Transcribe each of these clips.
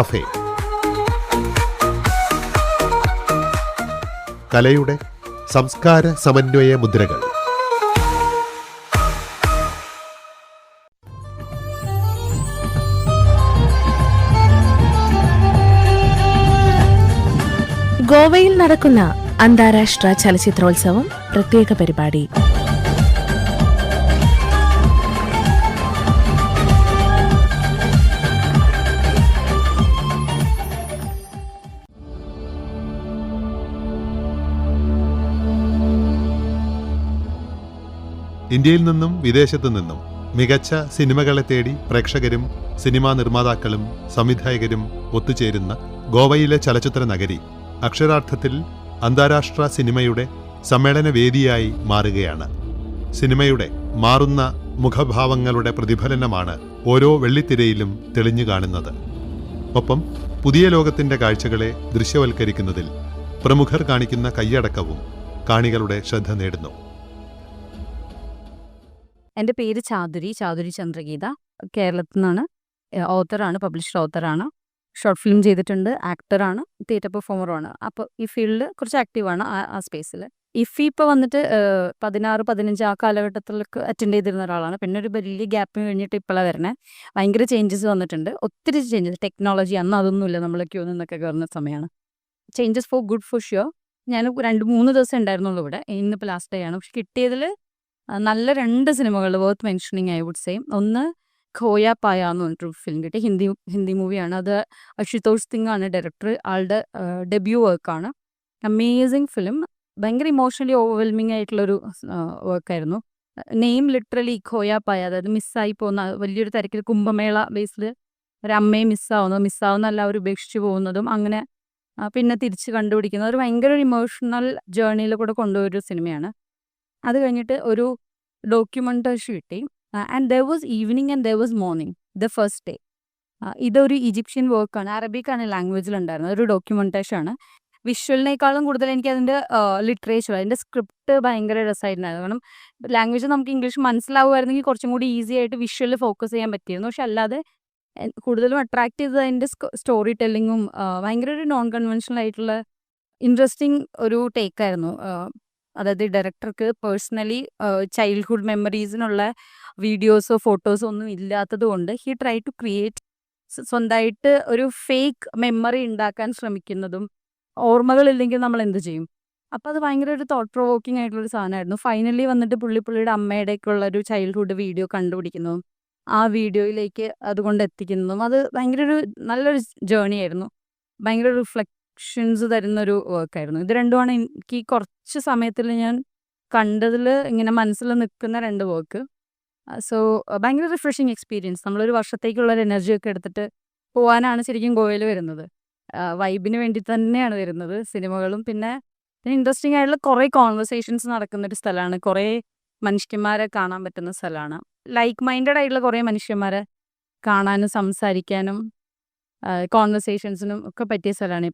Cafe. കലയുടെ സംസ്കാര സമന്വയ മുദ്രകൾ. ഗോവയിൽ നടക്കുന്ന അന്താരാഷ്ട്ര ചലച്ചിത്രോത്സവം പ്രത്യേക പരിപാടി. ഇന്ത്യയിൽ നിന്നും വിദേശത്തു നിന്നും മികച്ച സിനിമകളെ തേടി പ്രേക്ഷകരും സിനിമാ നിർമ്മാതാക്കളും സംവിധായകരും ഒത്തുചേരുന്ന ഗോവയിലെ ചലച്ചിത്ര നഗരി അക്ഷരാർത്ഥത്തിൽ അന്താരാഷ്ട്ര സിനിമയുടെ സമ്മേളന വേദിയായി മാറുകയാണ്. സിനിമയുടെ മാറുന്ന മുഖഭാവങ്ങളുടെ പ്രതിഫലനമാണ് ഓരോ വെള്ളിത്തിരയിലും തെളിഞ്ഞു കാണുന്നത്. ഒപ്പം പുതിയ ലോകത്തിന്റെ കാഴ്ചകളെ ദൃശ്യവൽക്കരിക്കുന്നതിൽ പ്രമുഖർ കാണിക്കുന്ന കൈയടക്കവും കാണികളുടെ ശ്രദ്ധ നേടുന്നു. എന്റെ പേര് ചാതുരി ചാതുരി ചന്ദ്രഗീത. കേരളത്തിൽ നിന്നാണ് ഓത്തറാണ് പബ്ലിഷർ ഓത്തറാണ് ഷോർട്ട് ഫിലിം ചെയ്തിട്ടുണ്ട് ആക്ടറാണ് തിയേറ്റർ പെർഫോമറുമാണ് അപ്പോൾ ഈ ഫീൽഡിൽ കുറച്ച് ആക്റ്റീവാണ് ആ സ്പേസിൽ ഇഫി ഇപ്പോൾ വന്നിട്ട് പതിനാറ് പതിനഞ്ച് ആ കാലഘട്ടത്തിലേക്ക് അറ്റൻഡ് ചെയ്തിരുന്ന ഒരാളാണ്. പിന്നെ ഒരു വലിയ ഗ്യാപ്പ് കഴിഞ്ഞിട്ട് ഇപ്പോഴാണ് വരണേ. ഭയങ്കര ചേഞ്ചസ് വന്നിട്ടുണ്ട്. ഒത്തിരി ചേഞ്ചസ് ടെക്നോളജി അന്ന് അതൊന്നുമില്ല നമ്മൾ ക്യൂ നിന്നൊക്കെ കയറുന്ന സമയമാണ് changes for good for sure ഞാൻ രണ്ട് മൂന്ന് ദിവസം ഉണ്ടായിരുന്നുള്ളൂ ഇവിടെ. ഇന്നിപ്പോൾ ലാസ്റ്റ് ഡേ ആണ്. പക്ഷെ കിട്ടിയതിൽ നല്ല രണ്ട് സിനിമകൾ worth mentioning I would same ഒന്ന് ഖോയ പായ എന്ന് പറഞ്ഞിട്ടൊരു ഫിലിം കിട്ടി. ഹിന്ദി ഹിന്ദി മൂവിയാണ് അത് അശുതോഷ് സിംഗ് ആണ് ഡയറക്ടർ ആളുടെ ഡെബ്യൂ വർക്കാണ് അമേസിങ് ഫിലിം ഭയങ്കര ഇമോഷണലി ഓവർവെൽമിങ് ആയിട്ടുള്ളൊരു വർക്കായിരുന്നു നെയിം ലിറ്ററലി ഖോയ പായ. അതായത് മിസ്സായി പോകുന്ന വലിയൊരു തിരക്കിൽ കുംഭമേള ബേസിൽ ഒരു അമ്മയെ മിസ്സാവുന്നു മിസ്സാവുന്ന എല്ലാവരും ഉപേക്ഷിച്ച് പോകുന്നതും അങ്ങനെ പിന്നെ തിരിച്ച് കണ്ടുപിടിക്കുന്നത്. ഒരു ഭയങ്കര ഒരു ഇമോഷണൽ ജേർണിയിൽ കൂടെ കൊണ്ടുപോയൊരു സിനിമയാണ്. അത് കഴിഞ്ഞിട്ട് ഒരു ഡോക്യുമെന്റേഷൻ കിട്ടി. And there was evening and there was morning the first day ഇതൊരു ഈജിപ്ഷ്യൻ വർക്കാണ് അറബിക്കാണ് ലാംഗ്വേജിലുണ്ടായിരുന്നത് ഒരു ഡോക്യുമെന്റേഷൻ ആണ്. വിഷ്വലിനേക്കാളും കൂടുതൽ എനിക്ക് അതിന്റെ ലിറ്ററേച്ചർ അതിന്റെ സ്ക്രിപ്റ്റ് ഭയങ്കര രസമായിട്ടുണ്ടായിരുന്നു. കാരണം ലാംഗ്വേജ് നമുക്ക് ഇംഗ്ലീഷ് മനസ്സിലാവുമായിരുന്നെങ്കിൽ കുറച്ചും കൂടി ഈസി ആയിട്ട് വിഷ്വലിൽ ഫോക്കസ് ചെയ്യാൻ പറ്റിയിരുന്നു. പക്ഷെ അല്ലാതെ കൂടുതലും അട്രാക്ട് ചെയ്തത് അതിന്റെ സ്റ്റോറി ടെല്ലിങ്ങും ഭയങ്കര ഒരു നോൺ കൺവെൻഷണൽ ആയിട്ടുള്ള ഇൻട്രസ്റ്റിംഗ് ഒരു ടേക്കായിരുന്നു അതായത് ഡയറക്ടർക്ക് പേഴ്സണലി ചൈൽഡ്ഹുഡ് മെമ്മറീസിനുള്ള വീഡിയോസോ ഫോട്ടോസോ ഒന്നും ഇല്ലാത്തത് കൊണ്ട് ഹി ട്രൈ ടു ക്രിയേറ്റ് സ്വന്തമായിട്ട് ഒരു ഫേക്ക് മെമ്മറി ഉണ്ടാക്കാൻ ശ്രമിക്കുന്നതും ഓർമ്മകളില്ലെങ്കിൽ നമ്മൾ എന്ത് ചെയ്യും? അപ്പം അത് ഭയങ്കര ഒരു തോട്ട് പ്രൊവോക്കിംഗ് ആയിട്ടുള്ള ഒരു സാധനമായിരുന്നു. ഫൈനലി വന്നിട്ട് പുള്ളി പുള്ളിയുടെ അമ്മയുടെയൊക്കെ ഒരു ചൈൽഡ്ഹുഡ് വീഡിയോ കണ്ടുപിടിക്കുന്നതും ആ വീഡിയോയിലേക്ക് അതുകൊണ്ട് എത്തിക്കുന്നതും അത് ഭയങ്കര ഒരു നല്ലൊരു ജേണി ആയിരുന്നു. ഭയങ്കര റിഫ്ലക്ഷൻസ് തരുന്നൊരു വർക്കായിരുന്നു ഇത് രണ്ടുമാണ് എനിക്ക് കുറച്ച് സമയത്തിൽ ഞാൻ കണ്ടതിൽ ഇങ്ങനെ മനസ്സിൽ നിൽക്കുന്ന രണ്ട് വർക്ക് സോ ഭയങ്കര റിഫ്രഷിങ് എക്സ്പീരിയൻസ് നമ്മളൊരു വർഷത്തേക്കുള്ള ഒരു എനർജി ഒക്കെ എടുത്തിട്ട് പോകാനാണ് ശരിക്കും ഗോവയിൽ വരുന്നത്. വൈബിന് വേണ്ടി തന്നെയാണ് വരുന്നത് സിനിമകളും. പിന്നെ ഇൻട്രസ്റ്റിംഗ് ആയിട്ടുള്ള കുറേ കോൺവെർസേഷൻസ് നടക്കുന്ന ഒരു സ്ഥലമാണ്. കുറേ മനുഷ്യന്മാരെ കാണാൻ പറ്റുന്ന സ്ഥലമാണ്. ലൈക്ക് മൈൻഡഡ് ആയിട്ടുള്ള കുറേ മനുഷ്യന്മാരെ കാണാനും സംസാരിക്കാനും കോൺവെർസേഷൻസിനും ഒക്കെ പറ്റിയ സ്ഥലമാണ്.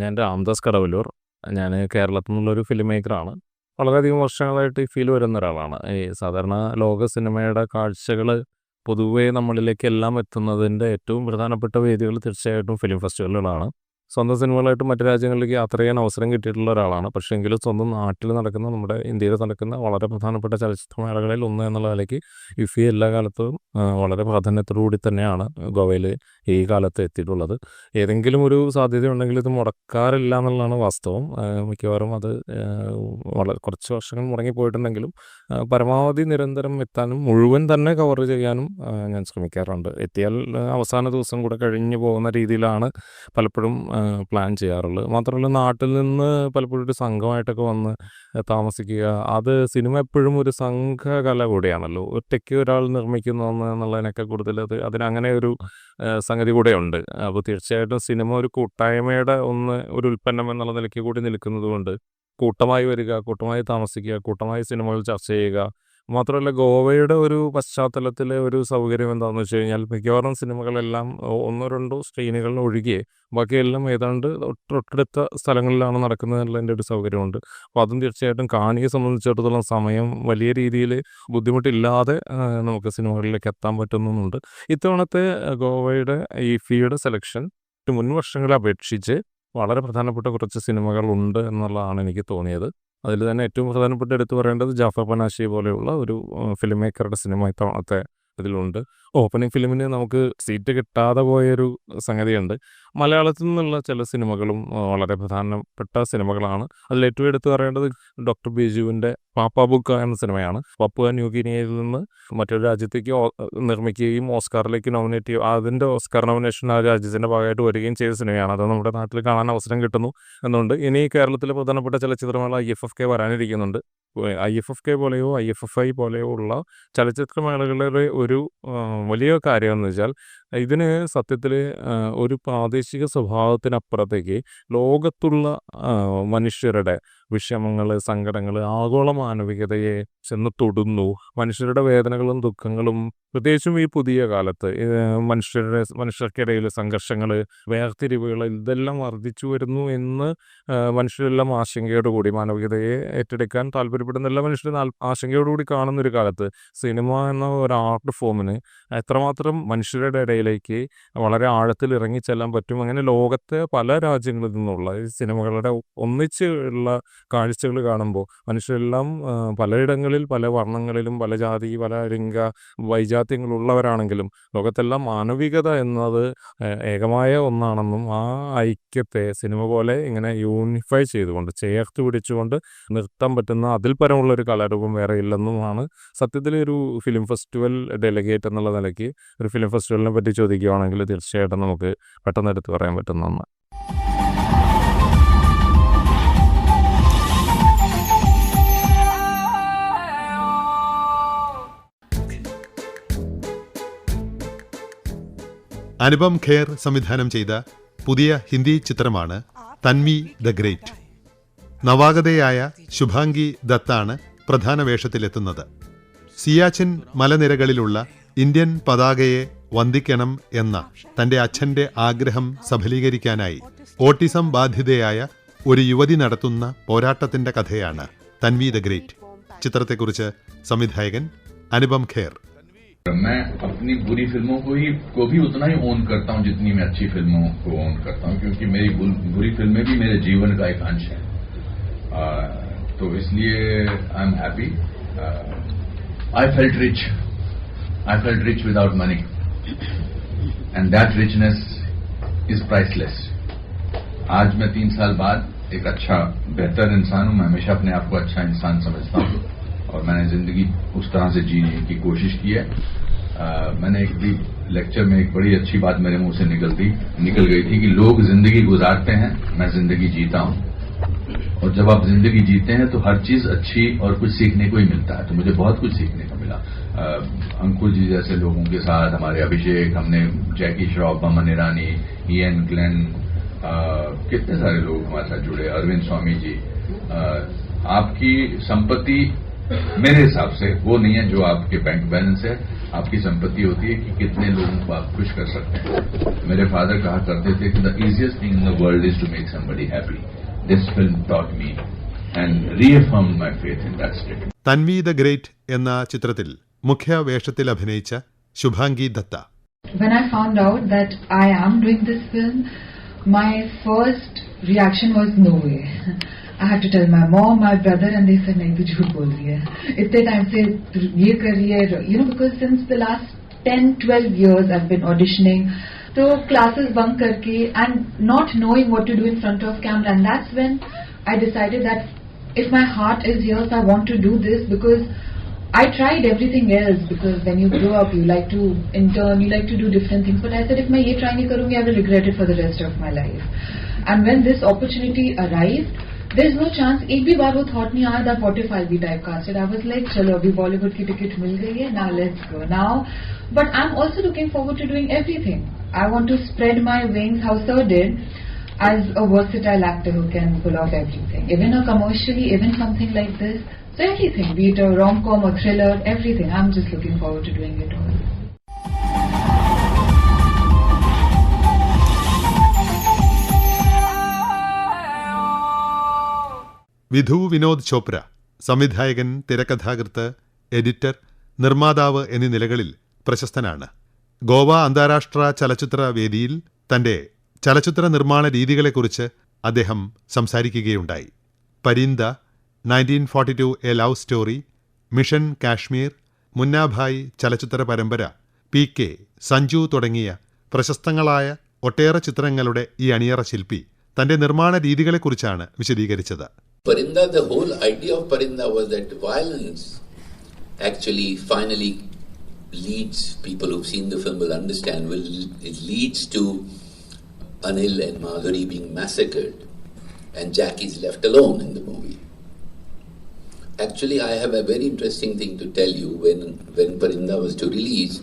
ഞാൻ രാംദാസ് കടവല്ലൂർ. ഞാൻ കേരളത്തിൽ നിന്നുള്ളൊരു ഫിലിം മേക്കറാണ് വളരെയധികം വർഷങ്ങളായിട്ട് ഈ ഫീൽ വരുന്ന ഒരാളാണ്. ഈ സാധാരണ ലോക സിനിമയുടെ കാഴ്ചകൾ പൊതുവേ നമ്മളിലേക്ക് എല്ലാം എത്തുന്നതിന്റെ ഏറ്റവും പ്രധാനപ്പെട്ട വേദികൾ തീർച്ചയായിട്ടും ഫിലിം ഫെസ്റ്റിവലുകളാണ് സ്വന്തം സിനിമകളായിട്ട് മറ്റു രാജ്യങ്ങളിലേക്ക് യാത്ര ചെയ്യാൻ അവസരം കിട്ടിയിട്ടുള്ള ഒരാളാണ്. പക്ഷേ എങ്കിലും സ്വന്തം നാട്ടിൽ നടക്കുന്ന നമ്മുടെ ഇന്ത്യയിൽ നടക്കുന്ന വളരെ പ്രധാനപ്പെട്ട ചലച്ചിത്രമേളകളിൽ ഒന്ന് എന്നുള്ള നിലയ്ക്ക് ഇഫി എല്ലാ കാലത്തും വളരെ പ്രാധാന്യത്തോടുകൂടി തന്നെയാണ് ഗോവയിൽ ഈ കാലത്ത് എത്തിയിട്ടുള്ളത്. ഏതെങ്കിലും ഒരു സാധ്യത ഉണ്ടെങ്കിൽ ഇത് മുടക്കാറില്ല എന്നുള്ളതാണ് വാസ്തവം. മിക്കവാറും അത് വളരെ കുറച്ച് വർഷങ്ങൾ മുടങ്ങിപ്പോയിട്ടുണ്ടെങ്കിലും പരമാവധി നിരന്തരം എത്താനും മുഴുവൻ തന്നെ കവർ ചെയ്യാനും ഞാൻ ശ്രമിക്കാറുണ്ട്. എത്തിയാൽ അവസാന ദിവസം കൂടെ കഴിഞ്ഞു പോകുന്ന രീതിയിലാണ് പലപ്പോഴും പ്ലാൻ ചെയ്യാറുള്ളത്. മാത്രമല്ല നാട്ടിൽ നിന്ന് പലപ്പോഴും ഒരു സംഘമായിട്ടൊക്കെ വന്ന് താമസിക്കുക. അത് സിനിമ എപ്പോഴും ഒരു സംഘകല കൂടിയാണല്ലോ. ഒറ്റയ്ക്ക് ഒരാൾ നിർമ്മിക്കുന്നു എന്നുള്ളതിനൊക്കെ കൂടുതൽ അത് അതിനങ്ങനെ ഒരു സംഗതി സംഗതി കൂടെയുണ്ട്. അപ്പോൾ തീർച്ചയായിട്ടും സിനിമ ഒരു കൂട്ടായ്മയുടെ ഒന്ന് ഒരു ഉൽപ്പന്നം എന്നുള്ള നിലയ്ക്ക് കൂടി നിൽക്കുന്നതുകൊണ്ട് കൂട്ടമായി വരിക കൂട്ടമായി താമസിക്കുക കൂട്ടമായി സിനിമകൾ ചർച്ച ചെയ്യുക മാത്രമല്ല ഗോവയുടെ ഒരു പശ്ചാത്തലത്തിലെ ഒരു സൗകര്യം എന്താണെന്ന് വെച്ച് കഴിഞ്ഞാൽ മിക്കവാറും സിനിമകളെല്ലാം ഒന്നോ രണ്ടോ സ്ക്രീനുകളിൽ ഒഴികെ ബാക്കിയെല്ലാം ഏതാണ്ട് തൊട്ടടുത്ത സ്ഥലങ്ങളിലാണ് നടക്കുന്നത് എന്നുള്ളതിന്റെ ഒരു സൗകര്യമുണ്ട്. അപ്പോൾ അതും തീർച്ചയായിട്ടും കാണിയെ സംബന്ധിച്ചിടത്തോളം സമയം വലിയ രീതിയിൽ ബുദ്ധിമുട്ടില്ലാതെ നമുക്ക് സിനിമകളിലേക്ക് എത്താൻ പറ്റുന്നുണ്ട് ഇത്തവണത്തെ ഗോവയുടെ ഈ ഫീയുടെ സെലക്ഷൻ മുൻ വർഷങ്ങളെ അപേക്ഷിച്ച് വളരെ പ്രധാനപ്പെട്ട കുറച്ച് സിനിമകളുണ്ട് എന്നുള്ളതാണ് എനിക്ക് തോന്നിയത്. അതിൽ തന്നെ ഏറ്റവും പ്രധാനപ്പെട്ട എടുത്തു പറയേണ്ടത് ജാഫർ പനാശി പോലെയുള്ള ഒരു ഫിലിം മേക്കറുടെ സിനിമ ഇത്തവണത്തെ ഇതിലുണ്ട്. ഓപ്പണിംഗ് ഫിലിമിന് നമുക്ക് സീറ്റ് കിട്ടാതെ പോയൊരു സംഗതിയുണ്ട്. മലയാളത്തിൽ നിന്നുള്ള ചില സിനിമകളും വളരെ പ്രധാനപ്പെട്ട സിനിമകളാണ്. അതിൽ ഏറ്റവും എടുത്തു പറയേണ്ടത് ഡോക്ടർ ബിജുവിന്റെ പാപ്പ ബുക്ക എന്ന സിനിമയാണ്. പപ്പുവ ന്യൂഗിനിയയിൽ നിന്ന് മറ്റൊരു രാജ്യത്തേക്ക് നിർമ്മിക്കുകയും ഓസ്കാറിലേക്ക് നോമിനേറ്റ് ചെയ്യുക അതിന്റെ ഓസ്കാർ നോമിനേഷൻ ആ രാജ്യത്തിന്റെ ഭാഗമായിട്ട് വരികയും ചെയ്ത സിനിമയാണ്. അത് നമ്മുടെ നാട്ടിൽ കാണാൻ അവസരം കിട്ടുന്നു എന്നുണ്ട്. ഇനി കേരളത്തിലെ പ്രധാനപ്പെട്ട ചലച്ചിത്രമേള ഐ എഫ് എഫ് കെ വരാനിരിക്കുന്നുണ്ട്. ഐ എഫ് എഫ് കെ പോലെയോ ഐ എഫ് എഫ് ഐ പോലെയോ ഉള്ള ചലച്ചിത്രമേളകളുടെ ഒരു വലിയ കാര്യം വെച്ചാൽ ഇതിന് സത്യത്തിൽ ഒരു പ്രാദേശിക സ്വഭാവത്തിനപ്പുറത്തേക്ക് ലോകത്തുള്ള മനുഷ്യരുടെ വിഷമങ്ങൾ സങ്കടങ്ങൾ ആഗോള മാനവികതയെ ചെന്ന് തൊടുന്നു. മനുഷ്യരുടെ വേദനകളും ദുഃഖങ്ങളും പ്രത്യേകിച്ചും ഈ പുതിയ കാലത്ത് മനുഷ്യരുടെ മനുഷ്യർക്കിടയിൽ സംഘർഷങ്ങൾ വേർതിരിവുകൾ ഇതെല്ലാം വർദ്ധിച്ചു വരുന്നു എന്ന് മനുഷ്യരെല്ലാം ആശങ്കയോടുകൂടി മാനവികതയെ ഏറ്റെടുക്കാൻ താല്പര്യപ്പെടുന്ന എല്ലാ മനുഷ്യരും ആശങ്കയോടുകൂടി കാണുന്ന ഒരു കാലത്ത് സിനിമ എന്ന ഒരു ആർട്ട് ഫോമിന് എത്രമാത്രം മനുഷ്യരുടെ ഇടയിലേക്ക് വളരെ ആഴത്തിൽ ഇറങ്ങിച്ചെല്ലാൻ പറ്റും. അങ്ങനെ ലോകത്തെ പല രാജ്യങ്ങളിൽ നിന്നുള്ള ഈ സിനിമകളുടെ ഒന്നിച്ച് ഉള്ള കാഴ്ചകൾ കാണുമ്പോൾ മനുഷ്യരെല്ലാം പലയിടങ്ങളിൽ പല വർണങ്ങളിലും പല ജാതി പല ലിംഗ വൈജാത്യങ്ങളുള്ളവരാണെങ്കിലും ലോകത്തെല്ലാം മാനവികത എന്നത് ഏകമായ ഒന്നാണെന്നും ആ ഐക്യത്തെ സിനിമ പോലെ ഇങ്ങനെ യൂണിഫൈ ചെയ്തുകൊണ്ട് ചേർത്ത് പിടിച്ചുകൊണ്ട് നിർത്താൻ പറ്റുന്ന അതിൽ പരമുള്ള ഒരു കലാരൂപം വേറെ ഇല്ലെന്നുമാണ് സത്യത്തിൽ ഒരു ഫിലിം ഫെസ്റ്റിവൽ ഡെലിഗേറ്റ് എന്നുള്ള നിലയ്ക്ക് ഒരു ഫിലിം ഫെസ്റ്റിവലിനെ പറ്റി ചോദിക്കുകയാണെങ്കിൽ തീർച്ചയായിട്ടും നമുക്ക് പെട്ടെന്ന് എടുത്ത് പറയാൻ പറ്റുന്ന ഒന്ന്. അനുപം ഖേർ സംവിധാനം ചെയ്ത പുതിയ ഹിന്ദി ചിത്രമാണ് തൻവി ദ ഗ്രേറ്റ്. നവാഗതയായ ശുഭാംഗി ദത്താണ് പ്രധാന വേഷത്തിലെത്തുന്നത്. സിയാച്ചിൻ മലനിരകളിലുള്ള ഇന്ത്യൻ പതാകയെ വന്ദിക്കണം എന്ന തന്റെ അച്ഛന്റെ ആഗ്രഹം സഫലീകരിക്കാനായി ഓട്ടിസം ബാധിതയായ ഒരു യുവതി നടത്തുന്ന പോരാട്ടത്തിന്റെ കഥയാണ് തൻവി ദ ഗ്രേറ്റ് ചിത്രത്തെക്കുറിച്ച് സംവിധായകൻ അനുപം ഖേർ मैं अपनी बुरी फिल्मों को ही को भी उतना ही ओन करता हूं जितनी मैं अच्छी फिल्मों को ओन करता हूं क्योंकि मेरी बुल- बुरी फिल्में भी मेरे जीवन का एक अंश है आ, तो इसलिए I am happy I felt rich I felt rich without money and that richness is priceless आज मैं तीन साल बाद एक अच्छा बेहतर इंसान हूँ। मैं हमेशा अपने आप को अच्छा इंसान समझता हूँ। और मैंने ज़िंदगी उस तरह से जीने की कोशिश की है। आ, मैंने एक भी लेक्चर में एक बड़ी अच्छी बात मेरे मुँह से निकलती निकल गई थी कि लोग ज़िंदगी गुजारते हैं मैं ज़िंदगी जीता हूँ। और जब आप ज़िंदगी जीते हैं तो हर चीज़ अच्छी और कुछ सीखने को ही मिलता है। तो मुझे बहुत कुछ सीखने को मिला। अंकुर जी जैसे लोगों के साथ हमारे अभिषेक हमने जैकी श्रॉफ बमन ईरानी ईएन ग्लेन अ, कितने सारे लोग हमारे साथ जुड़े अरविंद स्वामी जी। अ, आपकी संपत्ति मेरे हिसाब से वो नहीं है जो आपके बैंक बैलेंस है। आपकी संपत्ति होती है कि कितने लोगों को आप खुश कर सकते हैं। मेरे फादर कहा करते थे कि the easiest thing in the world is to make somebody happy This film taught me and reaffirmed my faith in that statement. Tanvi the great എന്ന ചിത്രത്തിൽ മുഖ്യ വേഷത്തിൽ അഭിനയിച്ച Shubhangi Datta When I found out that I am doing this film, my first reaction was no way. I had to tell my mom, my brother, and they said, "नहीं तू झूठ बोल रही है इतने टाइम से तू ये कर रही है you know because since the last 10 12 years I've been auditioning so classes bunk करके and not knowing what to do in front of camera and that's when I decided that if my heart is here so I want to do this because I tried everything else because when you grow up, you like to intern, you like to do different things. But I said, if मैं ये try नहीं करूँगी, I will regret it for the rest of my life. And when this opportunity arrived, there's no chance. एक भी बार वो thought नहीं आया that what if I'll be typecasted. I was like, चलो अभी Bollywood की ticket मिल गई है, now let's go. Now, but I'm also looking forward to doing everything. I want to spread my wings how Sir did as a versatile actor who can pull off everything. Even a commercially, even something like this, So everything, be it a rom-com or thriller, everything. I'm just looking forward to doing it all. Vidhu Vinod Chopra സംവിധായകൻ തിരക്കഥാകൃത്ത് editor നിർമ്മാതാവ് എന്നീ നിലകളിൽ പ്രശസ്തനാണ്. ഗോവ അന്താരാഷ്ട്ര ചലച്ചിത്ര വേദിയിൽ തന്റെ ചലച്ചിത്ര നിർമ്മാണ രീതികളെക്കുറിച്ച് അദ്ദേഹം സംസാരിക്കുകയുണ്ടായി. Parinda nineteen forty two a love story mission Kashmir Munnabhai ചലച്ചിത്ര പരമ്പര പി കെ സഞ്ജു തുടങ്ങിയ പ്രശസ്തങ്ങളായ ഒട്ടേറെ ചിത്രങ്ങളുടെ ഈ അണിയറ ശില്പി തന്റെ നിർമ്മാണ രീതികളെക്കുറിച്ചാണ് വിശദീകരിച്ചത്. Parinda, the whole idea of Parinda was that violence actually finally leads, people who've seen the film will understand, will it leads to Anil and Madhuri being massacred and Jackie's left alone in the movie. Actually, I have a very interesting thing to tell you. When, when Parinda was to release,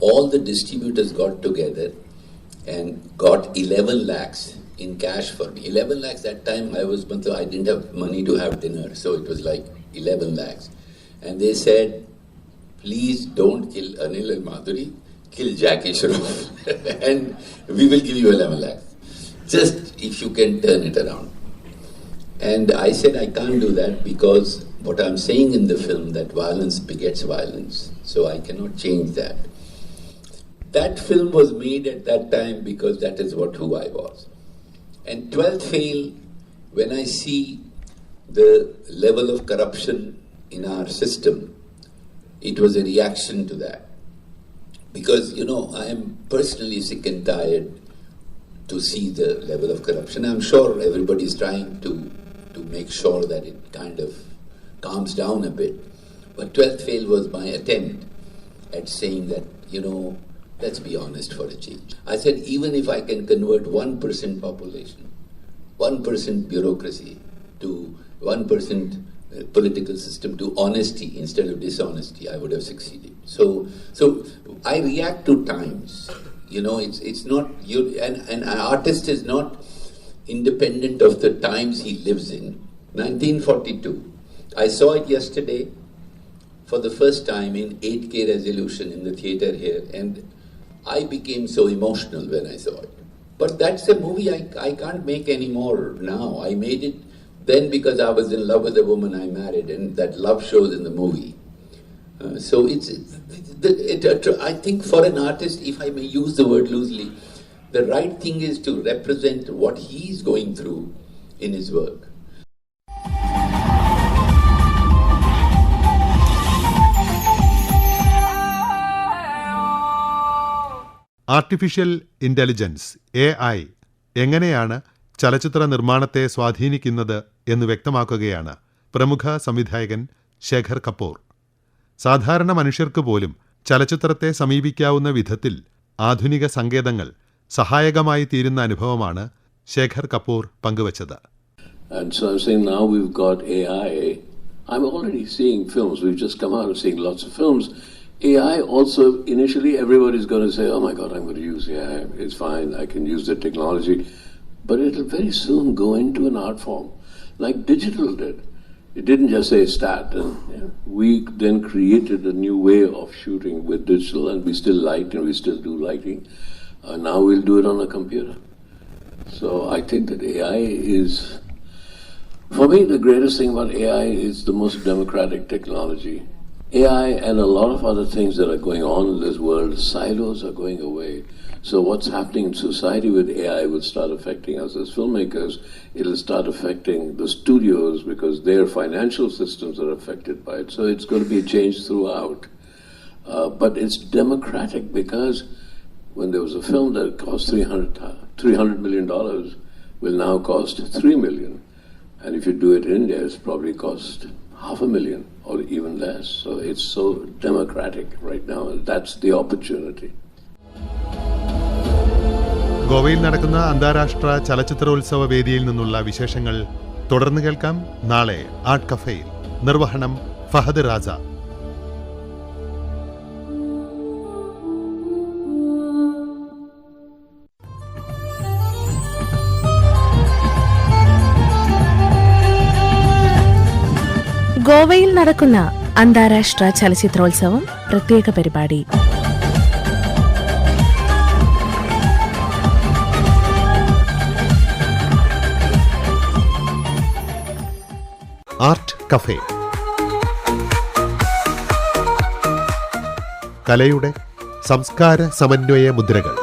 all the distributors got together and got 11 lakhs in cash for me. 11 lakhs that time I was, I didn't have money to have dinner, so it was like 11 lakhs. And they said, please don't kill Anil and Madhuri, kill Jackie Shroff, and we will give you 11 lakhs. Just if you can turn it around. And I said I can't do that because what I'm saying in the film that violence begets violence. So I cannot change that. That film was made at that time because that is what who I was. And 12th fail, when I see the level of corruption in our system, it was a reaction to that. Because, you know, I am personally sick and tired to see the level of corruption. I'm sure everybody is trying to, to make sure that it kind of calms down a bit. But 12th fail was my attempt at saying that, you know, let's be honest for a change. I said, even if I can convert 1% population, 1% bureaucracy to 1% uh, political system to honesty instead of dishonesty, I would have succeeded. So, so I react to times. You know, it's it's not you. And, and an artist is not independent of the times he lives in. 1942. I saw it yesterday for the first time in 8K resolution in the theater here, and I became so emotional when I saw it. But that's a movie I, I can't make anymore now. I made it then because I was in love with the woman I married, and that love shows in the movie. Uh, so it's, it's it, it, I think for an artist, if I may use the word loosely, the right thing is to represent what he's going through in his work. Artificial intelligence A I എങ്ങനെയാണ് ചലച്ചിത്ര നിർമ്മാണത്തെ സ്വാധീനിക്കുന്നത് എന്ന് വ്യക്തമാക്കുകയാണ് പ്രമുഖ സംവിധായകൻ ശേഖർ കപൂർ സാധാരണ മനുഷ്യർക്ക് പോലും ചലച്ചിത്രത്തെ സമീപിക്കാവുന്ന വിധത്തിൽ ആധുനിക സങ്കേതങ്ങൾ സഹായകമായി തീരുന്ന അനുഭവമാണ് ശേഖർ കപൂർ പങ്കുവച്ചത് And so now we've got AI. I'm already seeing films. We've just come out of seeing lots of films. AI also, initially, everybody's going to say, oh my God, I'm going to use AI. It's fine. I can use the technology. But it'll very soon go into an art form, like digital did. It didn't just say stat. And, yeah, we then created a new way of shooting with digital, and we still light and we still do lighting. Uh, now we'll do it on a computer. So I think that AI is for me, the greatest thing about AI is the most democratic technology. AI and a lot of other things that are going on in this world, silos are going away. So what's happening in society with AI will start affecting us as filmmakers. It'll start affecting the studios because their financial systems are affected by it. So it's going to be a change throughout. Uh, but it's democratic because when there was a film that cost 300, $300 million will now cost 3 million. And if you do it in India, it's probably cost half a million or even less. So it's so democratic right now, that's the opportunity. ഗോവയിൽ നടക്കുന്ന അന്താരാഷ്ട്ര ചലച്ചിത്രോത്സവ വേദിയിൽ നിന്നുള്ള വിശേഷങ്ങൾ തുടർന്ന് കേൾക്കാം നാളെ art കഫേയിൽ നിർവഹണം ഫഹദ് റാസ ഗോവയിൽ നടക്കുന്ന അന്താരാഷ്ട്ര ചലച്ചിത്രോത്സവം പ്രത്യേക പരിപാടി. Art cafe. കലയുടെ സംസ്കാര സമന്വയ മുദ്രകൾ.